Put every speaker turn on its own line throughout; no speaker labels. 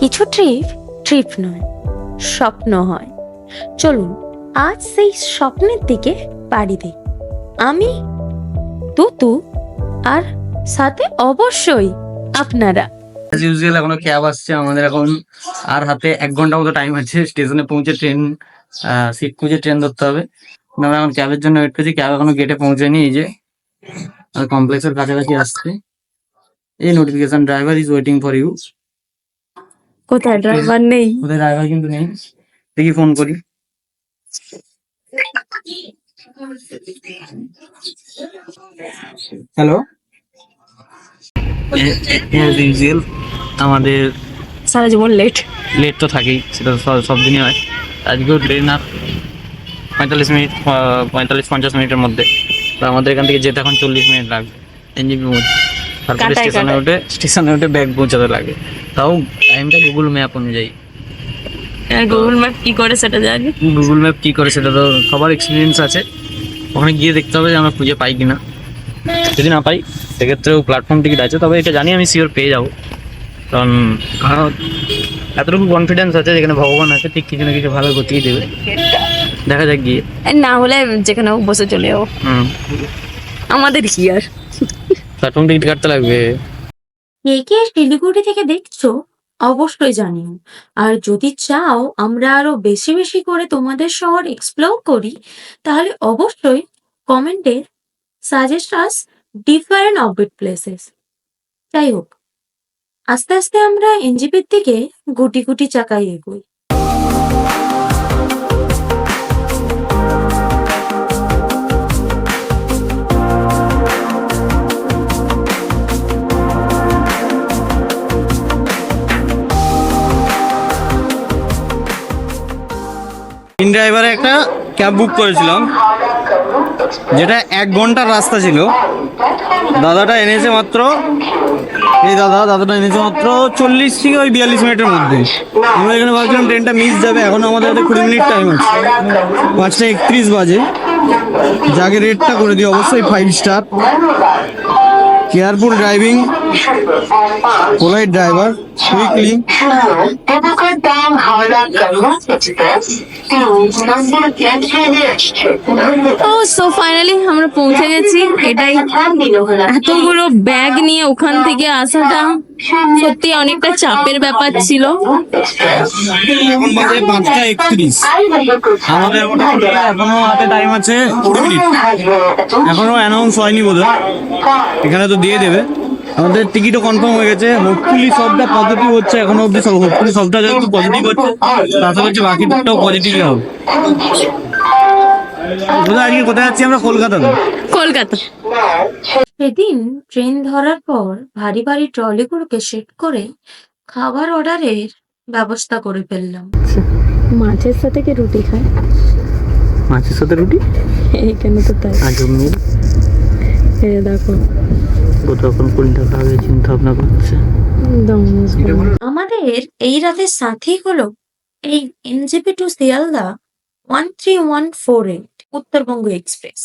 কিছু trip trip নয়, স্বপ্ন হয়। চলুন, আজ সেই স্বপ্নের দিকে পাড়ি দিই। আমি, তুতু, আর সাথে অবশ্যই আপনারা।
অ্যাজ ইউজুয়াল এখনও ক্যাব আসছে, আমাদের এখন আর হাতে এক ঘণ্টা মতো টাইম আছে স্টেশনে পৌঁছে ট্রেন সিট খুঁজে ট্রেন ধরতে হবে। আমরা এখন ক্যাবের জন্য ওয়েট করছি ক্যাব এখনও গেটে পৌঁছেনি, এই যে কমপ্লেক্সের কাছাকাছি আসছে। এই notification driver is waiting for you
কোথায়? ড্রাইভার নেই।
ওদের ড্রাইভার কিন্তু নেই। দেখি ফোন করি। হ্যালো আমাদের
সারা জীবন লেট
লেট তো থাকেই সেটা সব- দিনই হয়। আজকেও ট্রেন আর পঁয়তাল্লিশ মিনিট পঁয়তাল্লিশ পঞ্চাশ মিনিটের মধ্যে। তো আমাদের এখান থেকে যেতে এখন চল্লিশ মিনিট লাগবে। এনজিপি মধ্যে তারপরে স্টেশনে উঠে স্টেশনে উঠে ব্যাগ পৌঁছাতে লাগে। তাও টাইমটা গুগল ম্যাপ অনুযায়ী।
গুগল ম্যাপ কি করে সেটা জানি।
গুগল ম্যাপ কি করে সেটা তো সবার এক্সপিরিয়েন্স আছে। ওখানে গিয়ে দেখতে হবে যে আমরা খুঁজে পাই কিনা। যদি না পাই সেক্ষেত্রেও প্ল্যাটফর্ম টিকিট আছে। তবে এটা জানি আমি শিওর পেয়ে যাব। কারণ এতটুকু কনফিডেন্স আছে যেখানে ভগবান আছে ঠিক কিছু না কিছু ভালো করতেই দেবে। দেখা যাক গিয়ে।
না হলে যেখানে বসে চলে যাব। আমাদের কি আর?
প্ল্যাটফর্ম টিকিট কাটতে লাগবে।
কে কে শিলিগুড়ি থেকে দেখছ? অবশ্যই জানিও আর যদি চাও আমরা আরও বেশি বেশি করে তোমাদের শহর এক্সপ্লোর করি, তাহলে অবশ্যই কমেন্টে suggest us different offbeat places যাই হোক, আস্তে আস্তে আমরা এনজিপির দিকে গুটি গুটি চাকায় এগোই।
তিন ড্রাইভারে একটা ক্যাব বুক করেছিলাম, যেটা এক ঘণ্টার রাস্তা ছিল। দাদাটা এনেছে মাত্র, এই দাদা, দাদাটা এনেছে মাত্র চল্লিশ থেকে ওই বিয়াল্লিশ মিনিটের মধ্যে। আমরা এখানে ভাবছিলাম ট্রেনটা মিস যাবে, এখন আমাদের হাতে কুড়ি মিনিট টাইম আছে। পাঁচটা একত্রিশ বাজে। যাকে রেটটা করে দিই, অবশ্যই ফাইভ স্টার কেয়ারফুল ড্রাইভিং
প্ল্যাটফর্মে আসছে ধন্যবাদ
ও সো ফাইনালি আমরা পৌঁছে গেছি। এটাই। এতগুলো ব্যাগ নিয়ে ওখান থেকে আসাটা সত্যি অনেকটা চাপের ব্যাপার ছিল।
আমাদের এখনও হাতে টাইম আছে এখনও অ্যানাউন্স হয়নি বোধ এখানে তো দিয়ে দেবে। আমাদের টিকিটও কনফার্ম হয়ে গেছে। হোপফুলি সবটা পজিটিভ হচ্ছে এখনও অব্দি সব হোপফুলি সবটা যেহেতু পজিটিভ হচ্ছে তাতে হচ্ছে বাকিটাও পজিটিভই হবে। আজকে কোথায় যাচ্ছি আমরা? কলকাতাতে
কলকাতা। সেদিন ট্রেন ধরার পর ভারী ভারী ট্রলিগুলোকে সেট করে খাবার অর্ডারের ব্যবস্থা করে ফেললাম। মাছের সাথে কি রুটি খায়?
মাছের সাথে রুটি?
এইখানে তো তাই?
আজ মিল
এ
তখন কোনটা খাবে চিন্তা ভাবনা করছে?
আমাদের এই রাতের সাথী হলো এই NJP to Sealdah one three one four eight Uttarbanga express.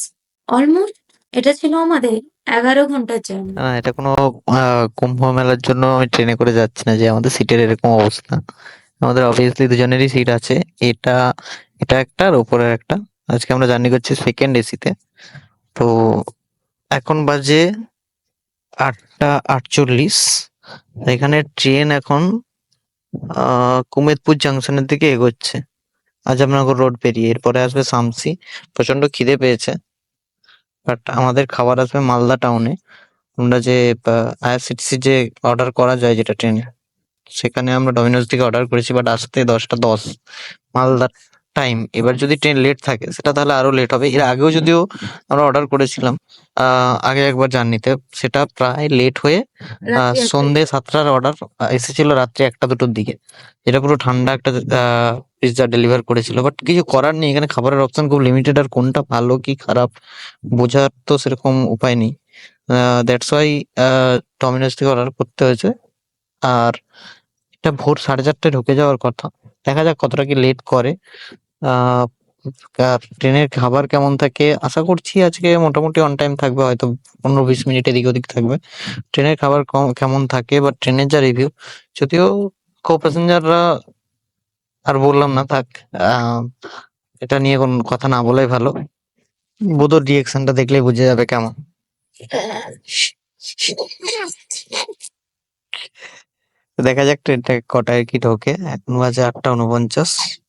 Almost এটা ছিল আমাদের এগারো ঘণ্টার জার্নি
এটা কোনো আহ, কুম্ভ মেলার জন্য আমি ট্রেনে করে যাচ্ছি না যে আমাদের সিটের এরকম অবস্থা। আমাদের অবভিয়াসলি দুজনেরই সিট আছে এটা এটা একটা আর ওপরের একটা। আজকে আমরা জার্নি করছি সেকেন্ড এসিতে তো এখন বাজে আটটা আটচল্লিশ। এখানে ট্রেন এখন কুমেদপুর জাংশনের দিকে এগোচ্ছে। আজমনগর রোড পেরিয়ে, এরপরে আসবে শামসি। প্রচণ্ড খিদে পেয়েছে। বাট আমাদের খাবার আসবে মালদা টাউনে আমরা যে আইআরসিটিসি যে অর্ডার করা যায় যেটা ট্রেনে সেখানে আমরা ডমিনোজ থেকে অর্ডার করেছি বাট আসতে দশটা দশ। মালদা টাইম এবার যদি ট্রেন লেট থাকে সেটা তাহলে আরও লেট হবে। এর আগেও যদিও আমরা অর্ডার করেছিলাম আগে একবার জার্নিতে সেটা প্রায় লেট হয়ে সন্ধে সাতটার অর্ডার এসেছিল রাত্রি একটা দুটোর দিকে। এটা পুরো ঠান্ডা একটা পিৎজা ডেলিভার করেছিল। বাট কিছু করার নেই এখানে খাবারের অপশন খুব লিমিটেড আর কোনটা ভালো কি খারাপ বোঝার তো সেরকম উপায় নেই। দ্যাটস ওয়াই ডমিনোজ থেকে অর্ডার করতে হয়েছে। আর এটা ভোর সাড়ে চারটায় ঢুকে যাওয়ার কথা। দেখা যাক কতটা কি লেট করে। আহ ট্রেনের খাবার কেমন থাকে? আশা করছি আজকে মোটামুটি অন টাইম থাকবে, হয়তো পনেরো বিশ মিনিট এদিক ওদিক থাকবে। ট্রেনের খাবার কম- কেমন থাকে? বা ট্রেনের যা রিভিউ যদিও কো প্যাসেঞ্জাররা আর বললাম না, থাক এটা নিয়ে কোন কথা না বলাই ভালো। বোধর রিয়েকশনটা দেখলেই বুঝে যাবে কেমন। দেখা যাক ট্রেনটা কটায় কি ঢোকে। এখন বাজে আটটা উনপঞ্চাশ।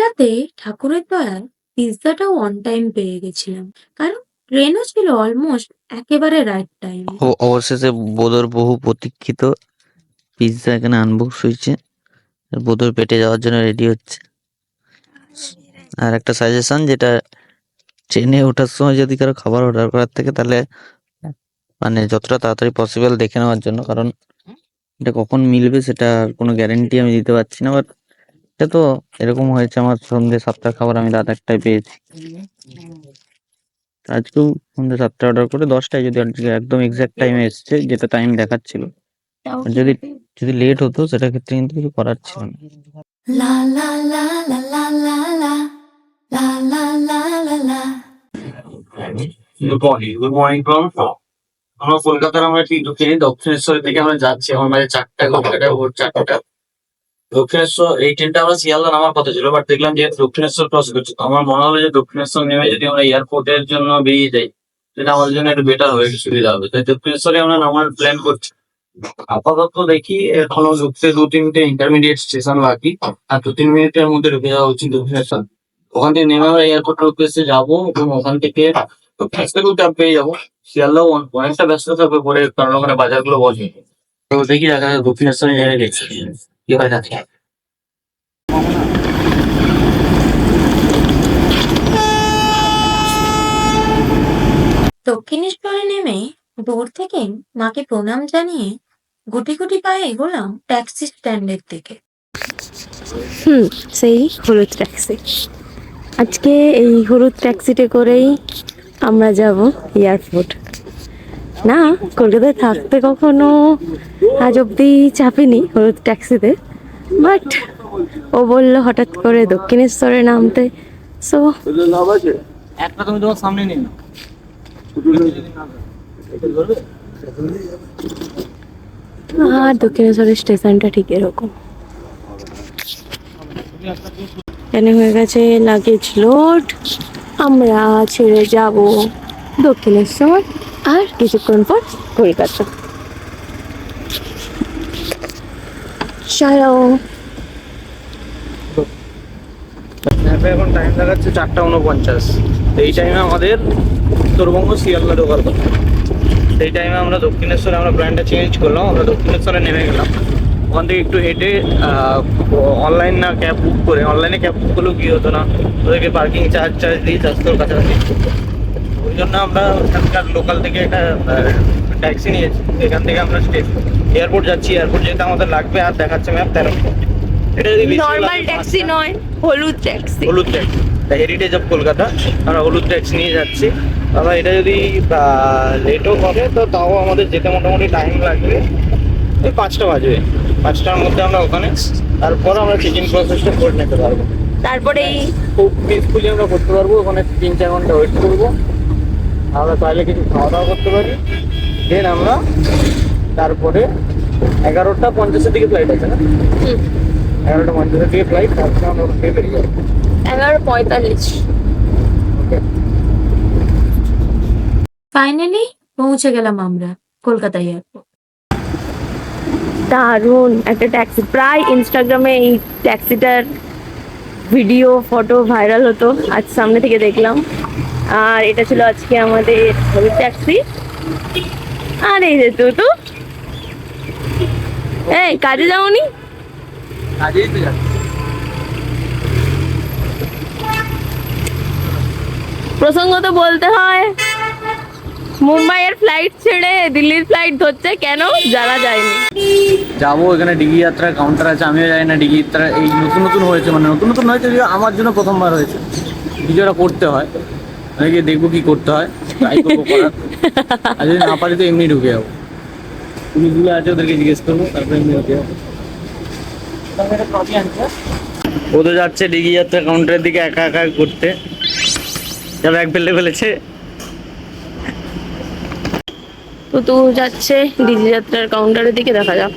রাতে ঠাকুরের দয়ায় পিৎজাটাও অন টাইম পেয়ে গেছিলাম। কারণ ট্রেনও ছিল অলমোস্ট একেবারে রাইট টাইম
অবশেষে বোধর বহু প্রতীক্ষিত পিৎজা এখানে আনবক্স হয়েছে বোধর পেটে যাওয়ার জন্য রেডি হচ্ছে। আর একটা সাজেশন যেটা ট্রেনে ওঠার সময় যদি কারও খাবার অর্ডার করার থেকে, তাহলে মানে যতটা তাড়াতাড়ি পসিবল দেখে নেওয়ার জন্য, কারণ এটা কখন মিলবে সেটা কোনো গ্যারেন্টি আমি দিতে পারছি না বাট এটা তো এরকম হয়েছে আমার সন্ধ্যে সাতটার খাবার আমি রাত একটায় পেয়েছি আজকেও সন্ধ্যে সাতটা অর্ডার করে দশটায় যদি আজকে একদম এক্সাক্ট টাইমে এসছে যেটা টাইম দেখাচ্ছিল আর যদি যদি লেট হতো সেটা ক্ষেত্রে কিন্তু কিছু করার ছিল না
আমরা কলকাতার আমরা ঠিক ঢুকিনি দক্ষিণেশ্বর থেকে আমরা যাচ্ছি। আমার মাঝে চারটা কলকাতা ভোর চারটা। দক্ষিণেশ্বর, এই ট্রেনটা আমরা শিয়ালদা নামার কথা ছিল বাট দেখলাম যে দক্ষিণেশ্বর ক্রস করছে। আমার মনে হলো যে দক্ষিণেশ্বর নেমে যদি আমরা এয়ারপোর্টের জন্য বেরিয়ে যাই সেটা আমাদের জন্য একটু বেটার হবে, একটু সুবিধা হবে। তাই দক্ষিণেশ্বরে আমরা নামার প্ল্যান করছি। আপাতত দেখি, এখনও ঢুকতে দু, তিনটে ইন্টারমিডিয়েট স্টেশন বাকি, আর দু, তিন মিনিটের মধ্যে ঢুকে যাওয়া উচিত দক্ষিণেশ্বর। ওখান থেকে নেমে আমরা এয়ারপোর্টের যাব, এবং ওখান থেকে ট্যাব পেয়ে যাব শিয়ালদাও অনেকটা ব্যস্ত থাকবে পরে কারণ ওখানে বাজারগুলো বসে তো দেখি দেখা যাক দক্ষিণেশ্বরে নেমে গেছি কি হয় থাকে
দক্ষিণেশ্বরে নেমে দূর থেকে মাকে প্রণাম জানিয়ে গুটি গুটি পায়ে এগোলাম ট্যাক্সি স্ট্যান্ডের দিকে।
হুম সেই হলুদ ট্যাক্সি। আজকে এই হলুদ ট্যাক্সিতে করেই আমরা যাব এয়ারপোর্ট। না কলকাতায় থাকতে কখনো আজ অব্দি চাপিনি হলুদ ট্যাক্সিতে বাট ও বলল হঠাৎ করে দক্ষিণেশ্বরে নামতে। সো
একটা তুমি তোমার সামনে নিন
আর দক্ষিণেশ্বরের স্টেশনটা ঠিক এরকম। এখানে হয়ে গেছে লাগেজ লোড আমরা ছেড়ে যাব। দক্ষিণেশ্বর আর কিছুক্ষণ পর কলকাতা। চলো
এখন টাইম দেখাচ্ছে চারটা উনপঞ্চাশ। এই টাইমে আমাদের উত্তরবঙ্গ শিয়ালদা ঢোকার কথা। সেই টাইমে আমরা দক্ষিণেশ্বরে আমরা ব্র্যান্ডটা চেঞ্জ করলাম আমরা দক্ষিণেশ্বরে নেমে গেলাম। ওখান থেকে একটু হেঁটে অনলাইন না ক্যাব বুক করে অনলাইনে ক্যাব বুক করলেও কি হতো না? ওদেরকে পার্কিং চার্জ চার্জ দিয়ে চারশোর কাছাকাছি। ওই জন্য আমরা ওখানকার লোকাল থেকে একটা ট্যাক্সি নিয়েছি। এখান থেকে আমরা স্টেশন এয়ারপোর্ট যাচ্ছি। এয়ারপোর্ট যেতে আমাদের লাগবে আর দেখাচ্ছে ম্যাপ তেরো। এটা যদি
নর্মাল ট্যাক্সি নয় হলুদ ট্যাক্সি
হলুদ taxi the heritage of Kolkata আমরা হলুদ ট্যাক্স নিয়ে যাচ্ছি। আমরা এটা যদি লেটও করে তো তাও আমাদের যেতে মোটামুটি টাইম লাগবে। ওই পাঁচটা বাজবে। পাঁচটার মধ্যে আমরা ওখানে তারপর আমরা চেক প্রসেসটা করে নিতে পারব।
তারপরে এই
খুব পিসফুলি আমরা করতে পারব ওখানে তিন চার ঘণ্টা ওয়েট করব। আমরা চাইলে কিছু খাওয়া দাওয়া করতে পারি। দেন আমরা তারপরে এগারোটা পঞ্চাশের দিকে ফ্লাইট আছে না?
হুম,
এগারোটা পঞ্চাশের দিকে ফ্লাইট তারপরে আমরা ওখান থেকে বেরিয়ে যাব।
এগারো পঁয়তাল্লিশ।
ওকে
ফাইনালি পৌঁছে গেলাম আমরা কলকাতা এয়ারপোর্ট।
দারুণ একটা ট্যাক্সি প্রায় ইনস্টাগ্রামে এই ট্যাক্সিটার ভিডিও ফটো ভাইরাল হতো আজ সামনে থেকে দেখলাম। আর এটা ছিল আজকে আমাদের ট্যাক্সি আর এই যে তো তো এই কাজে যাওনি?
প্রসঙ্গ তো
বলতে হয় মুম্বাইয়ের ফ্লাইট ছেড়ে দিল্লির ফ্লাইট ধরছে, কেন? যারা যায়নি।
যাব, এখানে ডিগি যাত্রার কাউন্টার আছে, আমিও জানি না ডিগি যাত্রা এই নতুন নতুন হয়েছে মানে নতুন নতুন হয়েছে আমার জন্য প্রথমবার হয়েছে। কিছুটা করতে হয় গিয়ে দেখব কি করতে হয় আর যদি না পারি তো এমনি ঢুকে যাব। পুলিশগুলো আছে ওদেরকে জিজ্ঞেস করব, তারপরে এমনি ঢুকে যাব। ও তো যাচ্ছে ডিগি যাত্রা কাউন্টারের দিকে একা একা করতে যা ব্যাগ ফেলে ফেলেছে।
তো তো যাচ্ছে ডিজি যাত্রার কাউন্টারের দিকে, দেখা যাক।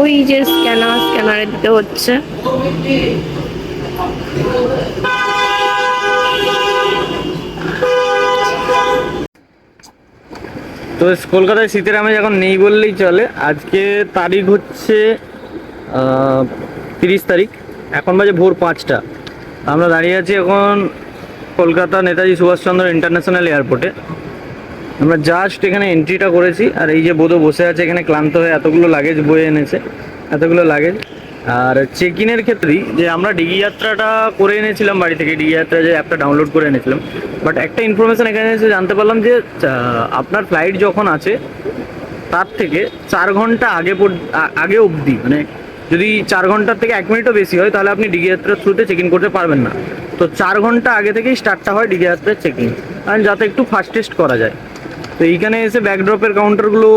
ওই যে স্ক্যানার স্ক্যানারে দিতে হচ্ছে।
তো কলকাতায় শীতের আমি এখন নেই বললেই চলে। আজকে তারিখ হচ্ছে তিরিশ তারিখ। এখন বাজে ভোর পাঁচটা। আমরা দাঁড়িয়ে আছি এখন কলকাতা নেতাজি সুভাষচন্দ্র ইন্টারন্যাশনাল এয়ারপোর্টে। আমরা জাস্ট এখানে এন্ট্রিটা করেছি। আর এই যে বোধ বসে আছে, এখানে ক্লান্ত হয়ে এতগুলো লাগেজ বয়ে এনেছে, এতগুলো লাগেজ আর চেক ইনের ক্ষেত্রেই যে আমরা ডিগি যাত্রাটা করে এনেছিলাম বাড়ি থেকে ডিগি যাত্রা যে অ্যাপটা ডাউনলোড করে এনেছিলাম বাট একটা ইনফরমেশন এখানে এসে জানতে পারলাম যে আপনার ফ্লাইট যখন আছে, তার থেকে চার ঘণ্টা আগে আগে অবধি মানে যদি চার ঘণ্টার থেকে এক মিনিটও বেশি হয়, তাহলে আপনি ডিগি যাত্রার থ্রুতে চেক ইন করতে পারবেন না। তো চার ঘণ্টা আগে থেকেই স্টার্টটা হয় ডিগি যাত্রার চেক ইন কারণ যাতে একটু ফাস্টেস্ট করা যায়। তো এইখানে এসে ব্যাকড্রপের কাউন্টারগুলো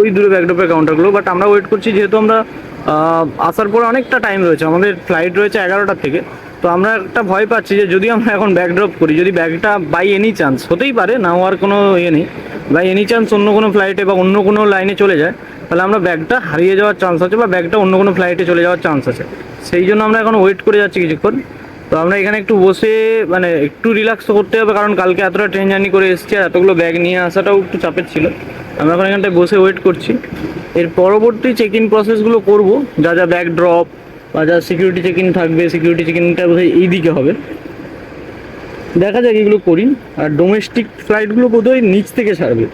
ওই দূরে ব্যাকড্রপের কাউন্টারগুলো বাট আমরা ওয়েট করছি, যেহেতু আমরা আসার পরে অনেকটা টাইম রয়েছে। আমাদের ফ্লাইট রয়েছে এগারোটার থেকে। তো আমরা একটা ভয় পাচ্ছি যে যদি আমরা এখন ব্যাক ড্রপ করি, যদি ব্যাগটা বাই এনি চান্স হতেই পারে না হওয়ার কোনো ইয়ে নেই বাই এনি চান্স অন্য কোনো ফ্লাইটে বা অন্য কোনো লাইনে চলে যায়, তাহলে আমরা ব্যাগটা হারিয়ে যাওয়ার চান্স আছে বা ব্যাগটা অন্য কোনো ফ্লাইটে চলে যাওয়ার চান্স আছে। সেই জন্য আমরা এখন ওয়েট করে যাচ্ছি কিছুক্ষণ। তো আমরা এখানে একটু বসে মানে একটু রিল্যাক্স করতে হবে, কারণ কালকে এতটা ট্রেন জার্নি করে এসেছি আর এতগুলো ব্যাগ নিয়ে আসাটাও একটু চাপের ছিল। আমরা এখন এখানটায় বসে ওয়েট করছি। এর পরবর্তী চেক ইন প্রসেসগুলো করব, যা যা ব্যাগ ড্রপ বা যা সিকিউরিটি চেক ইন থাকবে সিকিউরিটি চেক ইনটা বোধহয় এই দিকে হবে। দেখা যাক এগুলো করি। আর ডোমেস্টিক ফ্লাইটগুলো বোধহয় নিচ থেকে ছাড়বে,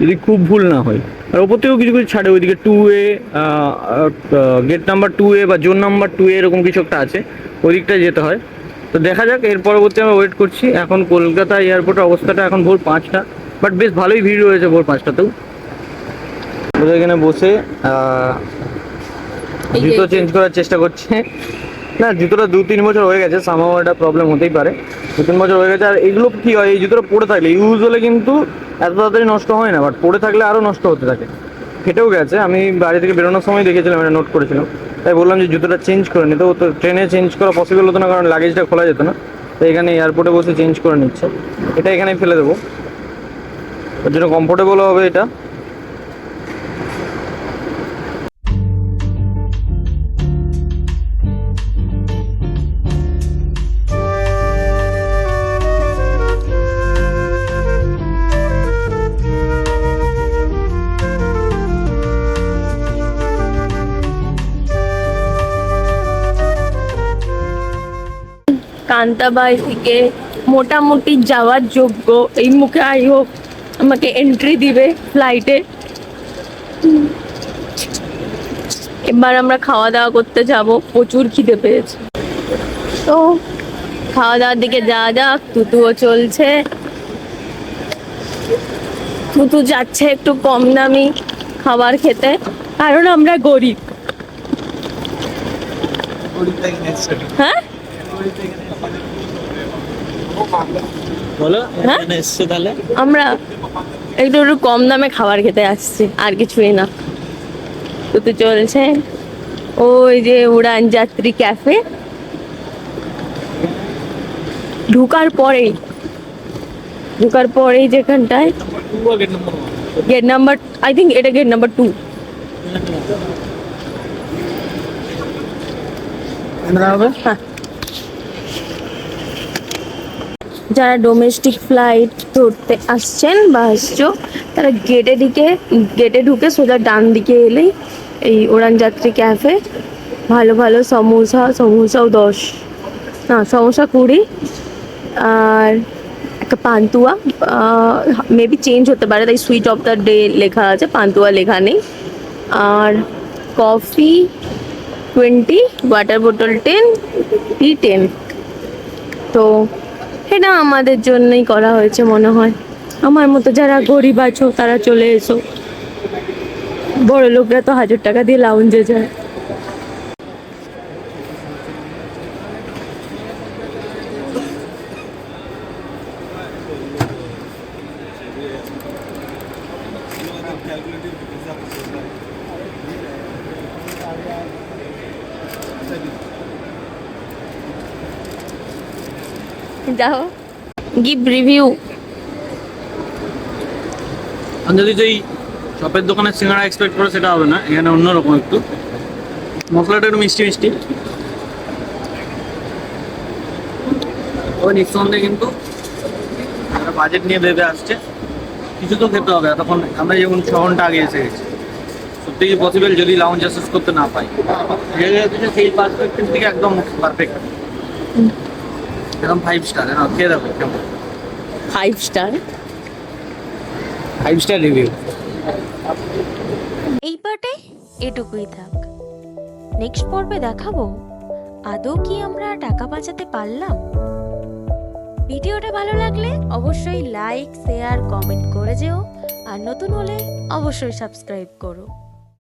যদি খুব ভুল না হয়। আর ওপর থেকেও কিছু কিছু ছাড়ে, ওইদিকে two A gate number two A বা জোন নাম্বার টু এ এরকম কিছু একটা আছে ওই দিকটায় যেতে হয়। তো দেখা যাক, এর পরবর্তী আমরা ওয়েট করছি। এখন কলকাতা এয়ারপোর্টের অবস্থাটা এখন ভোর পাঁচটা। বাট বেশ ভালোই ভিড় রয়েছে ভোর পাঁচটাতেও। ওদের এখানে বসে জুতো চেঞ্জ করার চেষ্টা করছে। না জুতোটা দু তিন বছর হয়ে গেছে সামাও একটা প্রবলেম হতেই পারে। দু তিন বছর হয়ে গেছে আর এগুলো কি হয় এই জুতোটা পরে থাকলে ইউজ হলে কিন্তু এত তাড়াতাড়ি নষ্ট হয় না বাট পরে থাকলে আরও নষ্ট হতে থাকে। ফেটেও গেছে আমি বাড়ি থেকে বেরোনোর সময় দেখেছিলাম এটা নোট করেছিলাম। তাই বললাম যে জুতোটা চেঞ্জ করে নিতে ও তো ট্রেনে চেঞ্জ করা পসিবল হতো না কারণ লাগেজটা খোলা যেত না। তো এখানে এয়ারপোর্টে বসে চেঞ্জ করে নিচ্ছে। এটা এখানে ফেলে দেবো। ওর জন্য কমফোর্টেবল হবে এটা।
কান্তাবাই থেকে মোটামুটি যাওয়ার যোগ্য। এই মুখে আই হোক আমাকে এন্ট্রি দিবে ফ্লাইটে এবার আমরা খাওয়া দাওয়া করতে যাব। প্রচুর খিদে পেয়েছে। তো খাওয়া দাওয়ার দিকে যা যাক তুতুও চলছে। তুতু যাচ্ছে একটু কম দামি খাবার খেতে, কারণ আমরা গরিব। হ্যাঁ?
বলো
হ্যাঁ?
এসছো তাহলে?
আমরা একটু একটু কম দামে খাবার খেতে আসছি আর কিছুই না। তো তো চলছে ওই যে উড়ান যাত্রী ক্যাফে। ঢুকার পরেই ঢুকার পরেই যেখানটায় গেট নাম্বার আই থিঙ্ক এটা গেট নাম্বার টু হ্যাঁ। যারা ডোমেস্টিক ফ্লাইট ধরতে আসছেন বা আসছো, তারা গেটে দিকে গেটে ঢুকে সোজা ডান দিকে এলেই এই উড়ান যাত্রী ক্যাফে ভালো ভালো সমোসা সমোসাও দশ। না, সমোসা কুড়ি আর একটা পান্তুয়া মেবি চেঞ্জ হতে পারে, তাই সুইট অফ দ্য ডে লেখা আছে, পান্তুয়া লেখা নেই। আর কফি টোয়েন্টি ওয়াটার বোতল টেন টি টেন তো এটা আমাদের জন্যই করা হয়েছে মনে হয়। আমার মতো যারা গরিব আছো, তারা চলে এসো। বড় লোকরা তো হাজার টাকা দিয়ে লাউঞ্জে যায়। যাও। Give review.
যদি যেই শপের দোকানের সিঙ্গারা এক্সপেক্ট করো সেটা হবে না। এখানে অন্যরকম একটু। মশলাটা একটু মিষ্টি মিষ্টি। ওই নিঃসন্দেহে কিন্তু বাজেট নিয়ে ভেবে আসছে। কিছু তো খেতে হবে তখন আমরা যেমন ছ ঘণ্টা আগে এসে গেছি। সত্যি কি পসিবল যদি লাউঞ্জ অ্যাসেস করতে না পাই? সেই পার্সপেক্টিভ থেকে একদম পারফেক্ট একদম ফাইভ স্টার খেয়ে দেখো কেমন?
Five star
five star review
এই পার্টে এটুকুই থাক। নেক্সট পর্বে দেখাবো আদৌ কি আমরা টাকা বাঁচাতে পারলাম? ভিডিওটা ভালো লাগলে অবশ্যই লাইক শেয়ার কমেন্ট করে যেও আর নতুন হলে অবশ্যই সাবস্ক্রাইব করো।